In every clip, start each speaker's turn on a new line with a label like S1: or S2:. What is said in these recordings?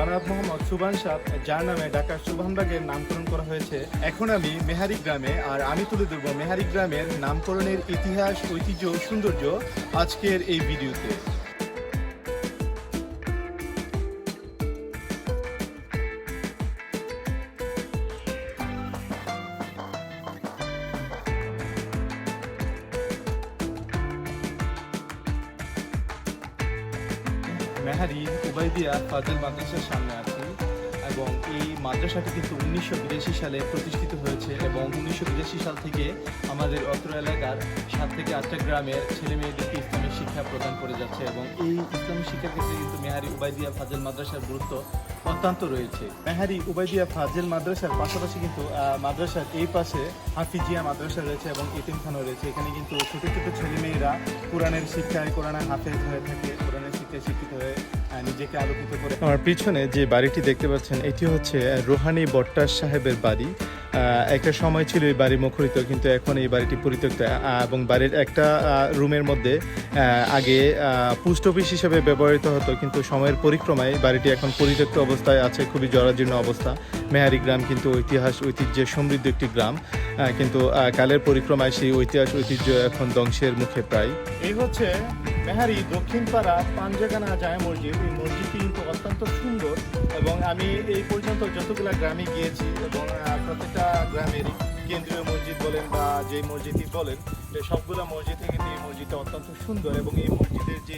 S1: জনাব মোহাম্মদ সুবান সাহ যার নামে ঢাকার সুবহানবাগের নামকরণ করা হয়েছে। এখন আমি মেহারি গ্রামে, আর আমি তুলে ধরব মেহারি গ্রামের নামকরণের ইতিহাস, ঐতিহ্য, সৌন্দর্য আজকের এই ভিডিওতে। মেহারি উবাইদিয়া, ফাজল মাদ্রাসার সামনে আছি এবং এই মাদ্রাসাটি কিন্তু উনিশশো বিরাশি সালে প্রতিষ্ঠিত হয়েছে এবং উনিশশো বিরাশি সাল থেকে আমাদের অত্র এলাকার সাত থেকে আটটা গ্রামের ছেলে মেয়েদেরকে ইসলামিক শিক্ষা প্রদান করে যাচ্ছে এবং এই ইসলামিক শিক্ষার ক্ষেত্রে কিন্তু মেহারি উবাইদিয়া, ফাজল মাদ্রাসার গুরুত্ব অত্যন্ত রয়েছে। মেহারি উবাইদিয়া, ফাজেল মাদ্রাসার পাশাপাশি কিন্তু মাদ্রাসার এই পাশে হাফিজিয়া মাদ্রাসা রয়েছে এবং এতিমখানাও রয়েছে। এখানে কিন্তু ছোট ছোট ছেলেমেয়েরা কোরআনের শিক্ষায়, কোরআনের হাফেজ হয়ে থাকে, কোরআনের নিজেকে আলোকিত করে। আমার পিছনে যে বাড়িটি দেখতে পাচ্ছেন এটি হচ্ছে রোহানি বট্টার সাহেবের বাড়ি। একটা সময় ছিল এই বাড়ি মুখরিত কিন্তু এখন এই বাড়িটি পরিত্যক্ত। এবং বাড়ির একটা রুমের মধ্যে আগে পোস্ট অফিস হিসেবে ব্যবহৃত হতো কিন্তু সময়ের পরিক্রমায় বাড়িটি এখন পরিত্যক্ত অবস্থায় আছে খুবই জরাজীর্ণ অবস্থা। মেহারি গ্রাম কিন্তু ঐতিহাস ঐতিহ্যে সমৃদ্ধ একটি গ্রাম। কিন্তু কালের পরিক্রমায় সেই ঐতিহাস ঐতিহ্য এখন ধ্বংসের মুখে প্রায়। এই হচ্ছে মেহারি দক্ষিণ পাড়া পাঞ্জাগানা জায় মসজিদ। এই মসজিদটি কিন্তু অত্যন্ত সুন্দর এবং আমি এই পর্যন্ত যতগুলা গ্রামে গিয়েছি এবং প্রত্যেকটা গ্রামের কেন্দ্রীয় মসজিদ বলেন বা যে মসজিদই বলেন সবগুলা মসজিদে কিন্তু এই মসজিদটা অত্যন্ত সুন্দর এবং এই মসজিদের যে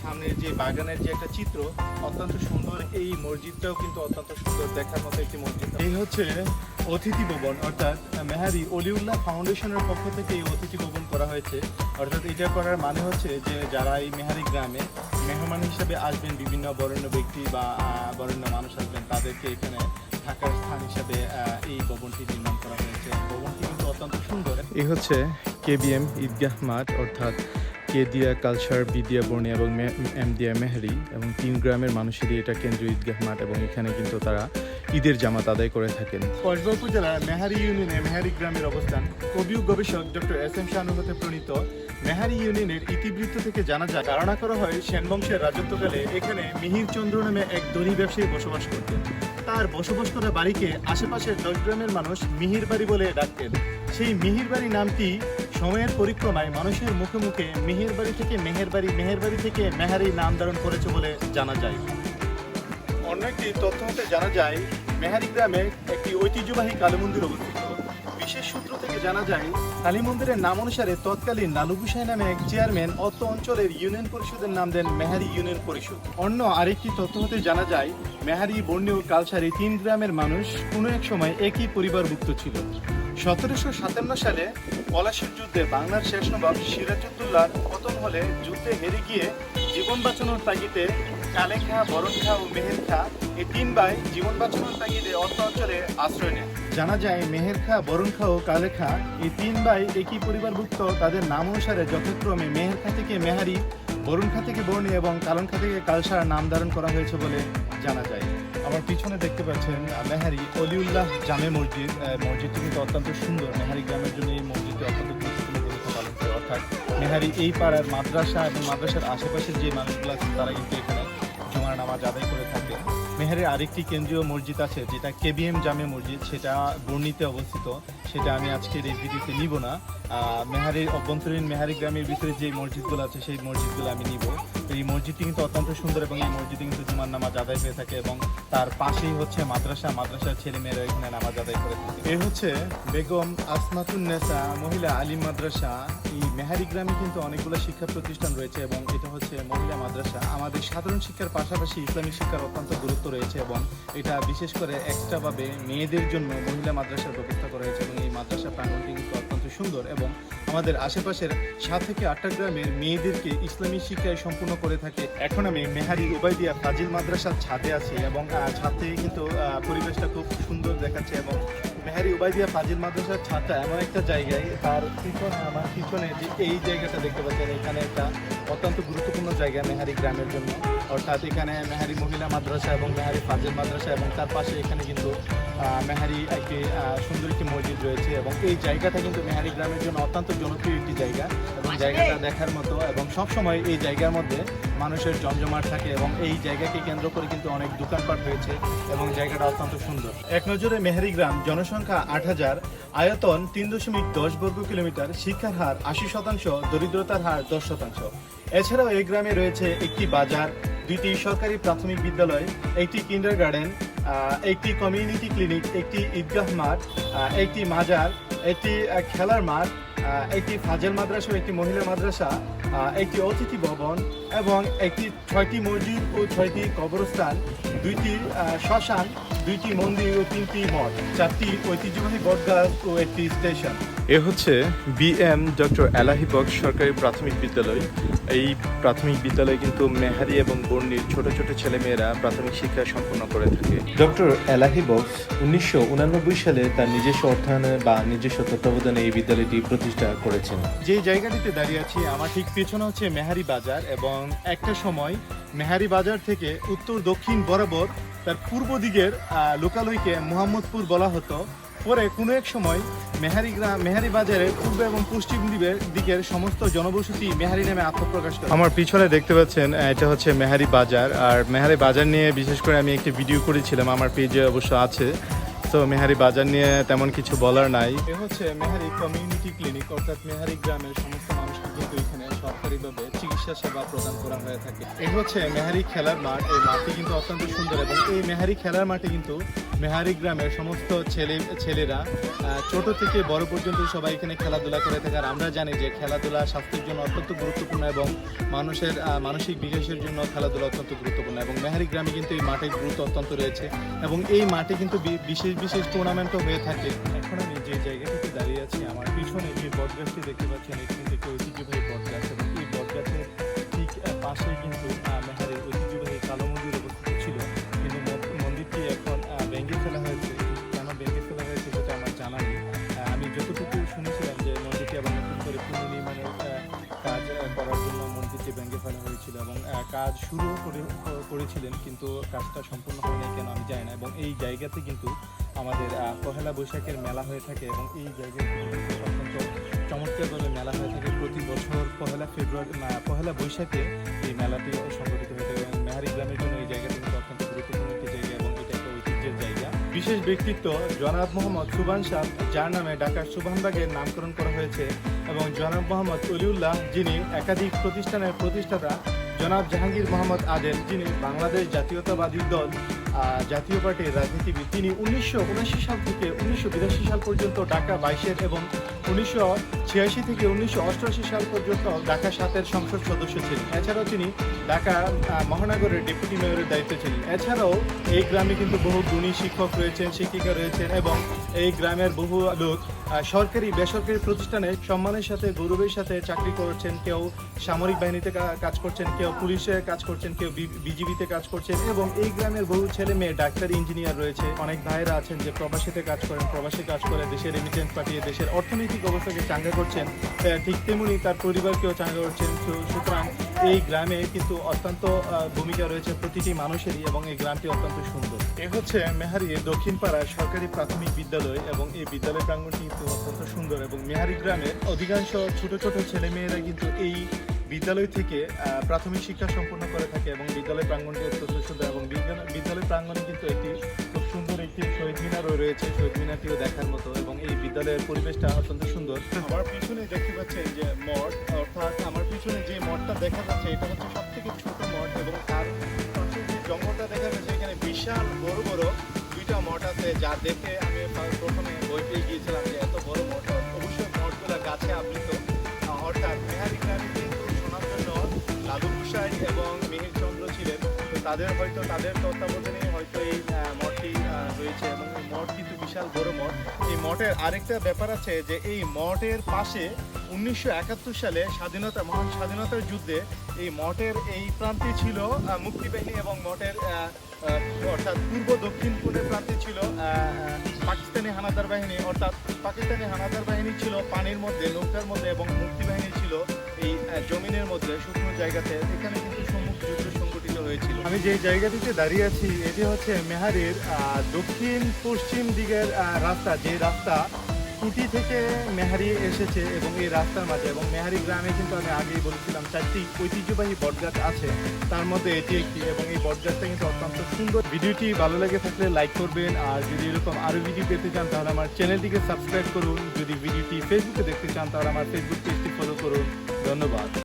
S1: সামনের যে বাগানের যে একটা চিত্র, অত্যন্ত সুন্দর। এই মসজিদটাও কিন্তু অত্যন্ত সুন্দর দেখার মতো একটি মসজিদ। এই হচ্ছে অতিথি ভবন, অর্থাৎ মেহারি অলিউল্লাহ ফাউন্ডেশনের পক্ষ থেকে এই অতিথি ভবন করা হয়েছে। অর্থাৎ এটা করার মানে হচ্ছে যে, যারা এই মেহারি গ্রামে মেহমান হিসেবে আসবেন, বিভিন্ন বরেণ্য ব্যক্তি বা বরেণ্য মানুষ আসবেন, তাদেরকে এখানে থাকার স্থান হিসেবে এই ভবনটি নির্মাণ করা হয়েছে। ভবনটি কিন্তু অত্যন্ত সুন্দর। এই হচ্ছে কেবিএম ঈদগাহ মাঠ, অর্থাৎ কেদিয়া কালচার বিদিয়া বর্ণি এবং এমদিয়া মেহারি এবং তিন গ্রামের মানুষেরই এটা কেন্দ্রীয় ঈদগাহ মাঠ এবং এখানে কিন্তু তারা ঈদের জামাত আদায় করে থাকেন। কসবা উপজেলার মেহারি ইউনিয়নে মেহারি গ্রামের অবস্থান। কবি ও গবেষক ডক্টর এস এম শানু হতে প্রণীত, মেহারি ইউনিয়নের ইতিবৃত্ত থেকে জানা যায়, ধারণা করা হয় সেন বংশের রাজত্বকালে এখানে মিহির চন্দ্র নামে এক ধনী ব্যবসায়ী বসবাস করতেন। তার বসবাস করা বাড়িকে আশেপাশের দশ গ্রামের মানুষ মিহির বাড়ি বলে ডাকতেন। সেই মিহির বাড়ি নামটি সময়ের পরিক্রমায় মানুষের মুখে মুখে মিহির বাড়ি থেকে মেহের বাড়ি মেহের বাড়ি থেকে মেহারি নাম ধারণ করেছে বলে জানা যায়। অন্য একটি তথ্য মতে জানা যায়, মেহারি গ্রামে একটি ঐতিহ্যবাহী কালী মন্দির অবস্থিত। বিশেষ সূত্র থেকে জানা যায়, কালী মন্দিরের নাম অনুসারে তৎকালীন লালু গুসাই নামে এক চেয়ারম্যান অত অঞ্চলের ইউনিয়ন পরিষদের নাম দেন মেহারি ইউনিয়ন পরিষদ। অন্য আরেকটি তথ্য হতে জানা যায়, মেহারি বর্ণী ও কালসারি তিন গ্রামের মানুষ কোনো এক সময় একই পরিবারভুক্ত ছিল। সতেরোশো সাতান্ন সালে পলাশির যুদ্ধে বাংলার শেষ নবাব সিরাজউদ্দৌলার পতন হলে যুদ্ধে হেরে গিয়ে জীবন বাঁচানোর তাগিদে কালে খা বরণ খা ও মেহের খা এই তিন ভাই জীবন বাঁচানোর তাগিদে অর্থ অঞ্চলে আশ্রয় নেন জানা যায় মেহের খা বরণ খা ও কালে খা এই তিন ভাই একই পরিবারভুক্ত, তাদের নাম অনুসারে যথাক্রমে মেহের খা থেকে মেহারি বরুণ খা থেকে বর্ণি এবং কালন খা থেকে কালসার নাম ধারণ করা হয়েছে বলে জানা যায়। আমার পিছনে দেখতে পাচ্ছেন মেহারি অলিউল্লাহ জামে মসজিদ মসজিদটি কিন্তু অত্যন্ত সুন্দর। মেহারি গ্রামের জন্য এই মসজিদটি অত্যন্ত গুরুত্বপূর্ণ ভূমিকা পালন করে। অর্থাৎ মেহারি এই পাড়ার মাদ্রাসা এবং মাদ্রাসার আশেপাশের যে মানুষগুলো আছেন, তারা কিন্তু এখানে জুমার নামাজ আদায় করে থাকে মেহেরের আরেকটি কেন্দ্রীয় মসজিদ আছে, যেটা কেবিএম জামে মসজিদ, সেটা বর্ণিতে অবস্থিত। সেটা আমি আজকের এই ভিডিওতে নিব না। মেহারির অভ্যন্তরীণ মেহারি গ্রামের ভিতরে যে মসজিদগুলো আছে, সেই মসজিদগুলো আমি নিব। এই মসজিদটি কিন্তু অত্যন্ত সুন্দর এবং এই মসজিদে কিন্তু জুমার নামাজ আদায় হয়ে থাকে এবং তার পাশেই হচ্ছে মাদ্রাসা, মাদ্রাসার ছেলে মেয়েরা এখানে নামাজ আদায় করে থাকে। এই হচ্ছে বেগম আসমাতুন নেসা মহিলা আলিম মাদ্রাসা। এই মেহারি গ্রামে কিন্তু অনেকগুলো শিক্ষা প্রতিষ্ঠান রয়েছে এবং এটা হচ্ছে মহিলা মাদ্রাসা। আমাদের সাধারণ শিক্ষার পাশাপাশি ইসলামিক শিক্ষার অত্যন্ত গুরুত্ব রয়েছে এবং এটা বিশেষ করে এক্সট্রাভাবে মেয়েদের জন্য মহিলা মাদ্রাসার ব্যবস্থা করা হয়েছে এবং এই মাদ্রাসা প্রাঙ্গণটি কিন্তু অত্যন্ত সুন্দর এবং আমাদের আশেপাশের সাত থেকে আটটা গ্রামের মেয়েদেরকে ইসলামী শিক্ষায় সম্পূর্ণ করে থাকে। এখন আমি মেহারি উবাইদিয়া ফাজিল মাদ্রাসার ছাদে আছি এবং ছাদ থেকে কিন্তু পরিবেশটা খুব সুন্দর দেখাচ্ছে এবং মেহারি উবাইদিয়া ফাজিল মাদ্রাসার ছাদটা এমন একটা জায়গায়, তার পিছনে, আমার পিছনে যে এই জায়গাটা দেখতে পাচ্ছেন, এখানে একটা অত্যন্ত গুরুত্বপূর্ণ জায়গা মেহারি গ্রামের জন্য। অর্থাৎ এখানে মেহারি মহিলা মাদ্রাসা এবং মেহারি ফাজিল মাদ্রাসা এবং তার পাশে এখানে কিন্তু মেহারি একটি সুন্দর একটি মসজিদ রয়েছে এবং এই জায়গাটা কিন্তু মেহারি গ্রামের জন্য অত্যন্ত জনপ্রিয় একটি জায়গা এবং জায়গাটা দেখার মতো এবং সব সময় এই জায়গার মধ্যে মানুষের জমজমাট থাকে এবং এই জায়গাকে কেন্দ্র করে কিন্তু অনেক দোকানপাট হয়েছে এবং জায়গাটা অত্যন্ত সুন্দর। এক নজরে মেহেরি গ্রাম, জনসংখ্যা আট হাজার, আয়তন তিন দশমিক দশ বর্গ কিলোমিটার, শিক্ষার হার আশি শতাংশ, দরিদ্রতার হার দশ শতাংশ। এছাড়াও এই গ্রামে রয়েছে একটি বাজার, দুইটি সরকারি প্রাথমিক বিদ্যালয়, একটি কিন্ডার গার্ডেন একটি কমিউনিটি ক্লিনিক একটি ঈদগাহ মাঠ একটি মাজার একটি খেলার মাঠ একটি ফাজেল মাদ্রাসা একটি মহিলা মাদ্রাসা একটি অতিথি ভবন এবং একটি ছয়টি মসজিদ ও ছয়টি কবরস্থান, দুইটি শ্মশান দুইটি মন্দির ও তিনটি মঠ চারটি ঐতিহ্যবাহী বটগাছ ও একটি স্টেশন। এ হচ্ছে বিএম ডক্টর এলাহি বক্স সরকারি প্রাথমিক বিদ্যালয়। এই প্রাথমিক বিদ্যালয়ে কিন্তু মেহারি এবং বর্ণির ছোট ছোট ছেলেমেয়েরা প্রাথমিক শিক্ষা সম্পন্ন করে থাকে। ডক্টর এলাহি বক্স উনিশশো সালে তার নিজস্ব অর্থায়নে বা নিজস্ব তত্ত্বাবধানে এই বিদ্যালয়টি প্রতিষ্ঠা করেছেন। যে জায়গাটিতে দাঁড়িয়ে আছি আমার ঠিক পেছনে হচ্ছে মেহারি বাজার এবং একটা সময় মেহারি বাজার থেকে উত্তর দক্ষিণ বরাবর তার পূর্ব দিকের লোকালয়কে মোহাম্মদপুর বলা হতো। পরে কোনো এক সময় মেহারি গ্রাম মেহারি বাজারের পূর্ব এবং পশ্চিম দ্বীপের দিকের সমস্ত জনবসতি মেহারি নামে আত্মপ্রকাশ করে। আমার পিছনে দেখতে পাচ্ছেন এটা হচ্ছে মেহারি বাজার। আর মেহারি বাজার নিয়ে বিশেষ করে আমি একটি ভিডিও করেছিলাম, আমার পেজে অবশ্য আছে। তো মেহারি বাজার নিয়ে তেমন কিছু বলার নাই। এ হচ্ছে মেহারি কমিউনিটি ক্লিনিক অর্থাৎ মেহারি গ্রামের সমস্ত মানুষকে কিন্তু এখানে সরকারিভাবে চিকিৎসা সেবা প্রদান করা হয়ে থাকে। এই হচ্ছে মেহারি খেলার মাঠ, এই মাঠটি কিন্তু অত্যন্ত সুন্দর এবং এই মেহারি খেলার মাঠে কিন্তু মেহারি গ্রামের সমস্ত ছেলে, ছেলেরা ছোট থেকে বড় পর্যন্ত সবাই এখানে খেলাধুলা করে থাকে। আর আমরা জানি যে খেলাধুলা স্বাস্থ্যের জন্য অত্যন্ত গুরুত্বপূর্ণ এবং মানুষের মানসিক বিকাশের জন্য খেলাধুলা অত্যন্ত গুরুত্বপূর্ণ এবং মেহারি গ্রামে কিন্তু এই মাঠের গুরুত্ব অত্যন্ত রয়েছে। এবং এই মাঠে কিন্তু বিশেষ বিশেষ টুর্নামেন্টও হয়ে থাকে। এখন আমি যে জায়গাটিতে দাঁড়িয়ে আছি, আমার পিছনে যে বটগাছটি দেখতে পাচ্ছেন কিন্তু একটি ঐতিহ্যবাহী বটগাছ এবং এই বটগাছের ঠিক পাশে কিন্তু মেহারের ঐতিহ্যবাহী কালো মন্দির অবস্থিত ছিল। কিন্তু মন্দিরটি এখন ভেঙে ফেলা হয়েছে। কেন ভেঙে ফেলা হয়েছে সেটা আমার জানা নেই। আমি যতটুকু শুনেছিলাম যে মন্দিরটি আবার নতুন করে পুনর্নির্মাণের কাজ করার জন্য মন্দিরটি ভেঙে ফেলা হয়েছিল এবং কাজ শুরু করে করেছিলেন, কিন্তু কাজটা সম্পূর্ণ হয়নি কেন আমি জানি না। এবং এই জায়গাতে কিন্তু আমাদের পহেলা বৈশাখের মেলা হয়ে থাকে এবং এই জায়গায় অত্যন্ত চমৎকারভাবে মেলা হয়ে থাকে। প্রতি বছর পহেলা ফেব্রুয়ারি পহেলা বৈশাখে এই মেলাটি সংগঠিত হয়ে থাকে। এবং মেহারি গ্রামের জন্য এই জায়গাটি কিন্তু অত্যন্ত গুরুত্বপূর্ণ একটি জায়গা এবং এটা একটা ঐতিহ্যের জায়গা। বিশেষ ব্যক্তিত্ব জনাব মোহাম্মদ সুবান শাহ, যার নামে ঢাকার সুবানবাগের নামকরণ করা হয়েছে। এবং জনাব মোহাম্মদ অলিউল্লাহ, যিনি একাধিক প্রতিষ্ঠানের প্রতিষ্ঠাতা, জনাব জাহাঙ্গীর মোহাম্মদ আদেল, যিনি বাংলাদেশ জাতীয়তাবাদী দল জাতীয় পার্টির রাজনীতিবিদ। তিনি উনিশশো উনাশি সাল থেকে উনিশশো বিরাশি সাল পর্যন্ত ঢাকা বাইশের এবং উনিশশো ছিয়াশি থেকে উনিশশো অষ্টআশি সাল পর্যন্ত ঢাকা সাতের সংসদ সদস্য ছিলেন। এছাড়াও তিনি ঢাকা মহানগরের ডেপুটি মেয়রের দায়িত্বে ছিলেন। এছাড়াও এই গ্রামে কিন্তু বহু গুণী শিক্ষক রয়েছেন, শিক্ষিকা রয়েছেন এবং এই গ্রামের বহু লোক সরকারি, বেসরকারি প্রতিষ্ঠানে সম্মানের সাথে, গৌরবের সাথে চাকরি করছেন, কেউ সামরিক বাহিনীতে কাজ করছেন, কেউ পুলিশে কাজ করছেন, কেউ বিজিবিতে কাজ করছেন এবং এই গ্রামের বহু ছেলে মেয়ে ডাক্তার, ইঞ্জিনিয়ার রয়েছে। অনেক ভাইয়েরা আছেন যে প্রবাসীতে কাজ করেন, প্রবাসী কাজ করে দেশের রেমিটেন্স পাঠিয়ে দেশের অর্থনৈতিক অবস্থাকে চাঙ্গা করছেন। ঠিক তেমনি তার পরিবারকেও চাঙ্গা করছেন। সুতরাং এই গ্রামে কিন্তু অত্যন্ত ভূমিকা রয়েছে প্রতিটি মানুষেরই এবং এই গ্রামটি অত্যন্ত সুন্দর। এ হচ্ছে মেহারি দক্ষিণ পাড়ার সরকারি প্রাথমিক বিদ্যালয় এবং এই বিদ্যালয় প্রাঙ্গণটি কিন্তু অত্যন্ত সুন্দর এবং মেহারি গ্রামের অধিকাংশ ছোট ছোট ছেলে মেয়েরা কিন্তু এই বিদ্যালয় থেকে প্রাথমিক শিক্ষা সম্পন্ন করে থাকে এবং বিদ্যালয় প্রাঙ্গণটি অত্যন্ত সুন্দর এবং বিদ্যালয় প্রাঙ্গণে কিন্তু একটি খুব সুন্দর একটি শহীদ মিনারও রয়েছে, শহীদ মিনারটিও দেখার মতো এবং এই বিদ্যালয়ের পরিবেশটা অত্যন্ত সুন্দর। আমার পিছনে দেখতে পাচ্ছেন যে মঠ, অর্থাৎ আমার পিছনে যে মঠটা দেখা যাচ্ছে, এটা হচ্ছে সব থেকে ছোট মঠ এবং তার যে জঙ্গলটা দেখা যাচ্ছে, এখানে বিশাল বড় বড় দুইটা মঠ আছে, যা দেখে আমি প্রথমে বই পেয়ে গিয়েছিলাম যে এত বড় মঠ, অবশ্যই মঠগুলো গাছে আবৃত। লালু এবং মিহির চন্দ্র ছিলেন, তো তাদের হয়তো, তাদের তত্ত্বাবধানে হয়তো এই মঠটি রয়েছে এবং মঠ কিন্তু বিশাল বড় মঠ। এই মঠের আরেকটা ব্যাপার আছে যে এই মঠের পাশে উনিশশো একাত্তর সালে স্বাধীনতা, মহান স্বাধীনতার যুদ্ধে এই মঠের এই প্রান্তে ছিল মুক্তিবাহিনী এবং মঠের অর্থাৎ পূর্ব দক্ষিণ পূর্বের প্রান্তে ছিল পাকিস্তানি হানাদার বাহিনী, অর্থাৎ পাকিস্তানি হানাদার বাহিনী ছিল পানির মধ্যে, নৌকার মধ্যে এবং মুক্তিবাহিনী ছিল এই জমিনের মধ্যে শুকনো জায়গাতে, এখানে কিন্তু সংগঠিত হয়েছিল। আমি যে জায়গাটিতে দাঁড়িয়ে আছি, এটি হচ্ছে মেহারের দক্ষিণ পশ্চিম দিকের রাস্তা, যে রাস্তা কুটি থেকে মেহারি এসেছে এবং এই রাস্তার মাঝে, এবং মেহারি গ্রামে কিন্তু আমি আগেই বলেছিলাম, চারটি ঐতিহ্যবাহী বটগাছ আছে। তার মধ্যে এটি একটি, এবং এই বটগাছটা কিন্তু অত্যন্ত সুন্দর। ভিডিওটি ভালো লেগে থাকলে লাইক করবেন, আর যদি এরকম আরও ভিডিও পেতে চান, তাহলে আমার চ্যানেলটিকে সাবস্ক্রাইব করুন। যদি ভিডিওটি ফেসবুকে দেখতে চান, তাহলে আমার ফেসবুক পেজটি ফলো করুন। ধন্যবাদ